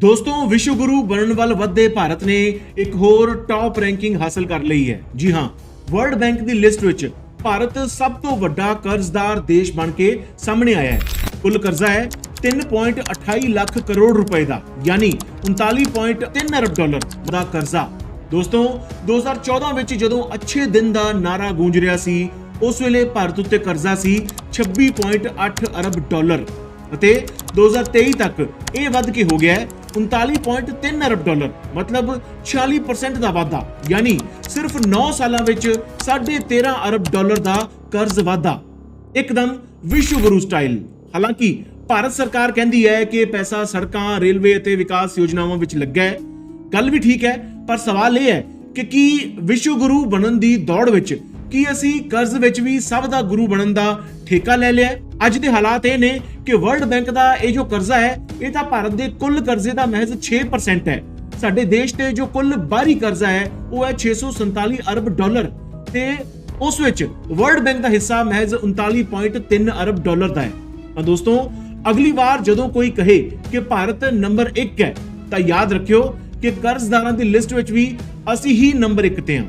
ਦੋਸਤੋ, ਵਿਸ਼ਵ ਗੁਰੂ ਬਣਨ ਵੱਲ ਵੱਧਦੇ ਭਾਰਤ ਨੇ ਇੱਕ ਹੋਰ ਟੌਪ ਰੈਂਕਿੰਗ ਹਾਸਲ ਕਰ ਲਈ ਹੈ। ਜੀ ਹਾਂ ਵਰਲਡ ਬੈਂਕ ਦੀ ਲਿਸਟ ਵਿੱਚ ਭਾਰਤ ਸਭ ਤੋਂ ਵੱਡਾ ਕਰਜ਼ਦਾਰ ਦੇਸ਼ ਬਣ ਕੇ ਸਾਹਮਣੇ ਆਇਆ ਹੈ। ਕੁੱਲ ਕਰਜ਼ਾ ਹੈ 3.28 ਲੱਖ ਕਰੋੜ ਰੁਪਏ ਦਾ, ਯਾਨੀ 39.3 ਅਰਬ ਡਾਲਰ ਦਾ ਕਰਜ਼ਾ। ਦੋਸਤੋ 2014 ਵਿੱਚ ਜਦੋਂ ਅੱਛੇ ਦਿਨ ਦਾ ਨਾਰਾ ਗੂੰਜ ਰਿਹਾ ਸੀ, ਉਸ ਵੇਲੇ ਭਾਰਤ ਉੱਤੇ ਕਰਜ਼ਾ ਸੀ 26.8 ਅਰਬ ਡਾਲਰ। ਅਤੇ 2023 ਤੱਕ ਇਹ ਵੱਧ ਕੇ ਹੋ ਗਿਆ 39.3 ਅਰਬ ਡਾਲਰ ਮਤਲਬ 46% ਦਾ ਵਾਧਾ ਯਾਨੀ ਸਿਰਫ 9 ਸਾਲਾਂ ਵਿੱਚ 13.5 ਅਰਬ ਡਾਲਰ ਦਾ ਕਰਜ਼ ਵਾਧਾ ਇੱਕਦਮ ਵਿਸ਼ਵ ਗੁਰੂ ਸਟਾਈਲ ਹਾਲਾਂਕਿ ਭਾਰਤ ਸਰਕਾਰ ਕਹਿੰਦੀ ਹੈ ਕਿ ਪੈਸਾ ਸੜਕਾਂ ਰੇਲਵੇ ਅਤੇ ਵਿਕਾਸ ਯੋਜਨਾਵਾਂ ਵਿੱਚ ਲੱਗਾ ਹੈ ਗੱਲ ਵੀ ਠੀਕ ਹੈ ਪਰ ਸਵਾਲ ਇਹ ਹੈ ਕਿ ਕੀ ਵਿਸ਼ਵ ਗੁਰੂ ਬਣਨ ਦੀ ਦੌੜ ਵਿੱਚ ਕੀ ਅਸੀਂ ਕਰਜ਼ ਵਿੱਚ ਵੀ ਸਭ ਦਾ ਗੁਰੂ ਬਣਨ ਦਾ ਠੇਕਾ ਲੈ ਲਿਆ ਅੱਜ ਦੇ ਹਾਲਾਤ ਇਹ ਨੇ ਕਿ ਵਰਲਡ ਬੈਂਕ ਦਾ ਇਹ ਜੋ ਕਰਜ਼ਾ ਹੈ, ਇਹ ਤਾਂ ਭਾਰਤ ਦੇ ਕੁੱਲ ਕਰਜ਼ੇ ਦਾ ਮਹਿਜ਼ 6% ਹੈ। ਸਾਡੇ ਦੇਸ਼ ਤੇ ਜੋ ਕੁੱਲ ਬਾਹਰੀ ਕਰਜ਼ਾ ਹੈ, ਉਹ ਹੈ 647 ਅਰਬ ਡਾਲਰ ਤੇ ਉਸ ਵਿੱਚ ਵਰਲਡ ਬੈਂਕ ਦਾ ਹਿੱਸਾ ਮਹਿਜ਼ 39.3 ਅਰਬ ਡਾਲਰ ਦਾ ਹੈ। ਤਾਂ ਦੋਸਤੋ, ਅਗਲੀ ਵਾਰ ਜਦੋਂ ਕੋਈ ਕਹੇ ਕਿ ਭਾਰਤ ਨੰਬਰ 1 ਹੈ, ਤਾਂ ਯਾਦ ਰੱਖਿਓ ਕਿ ਕਰਜ਼ਦਾਰਾਂ ਦੀ ਲਿਸਟ ਵਿੱਚ ਵੀ ਅਸੀਂ ਹੀ ਨੰਬਰ 1 ਤੇ ਹਾਂ।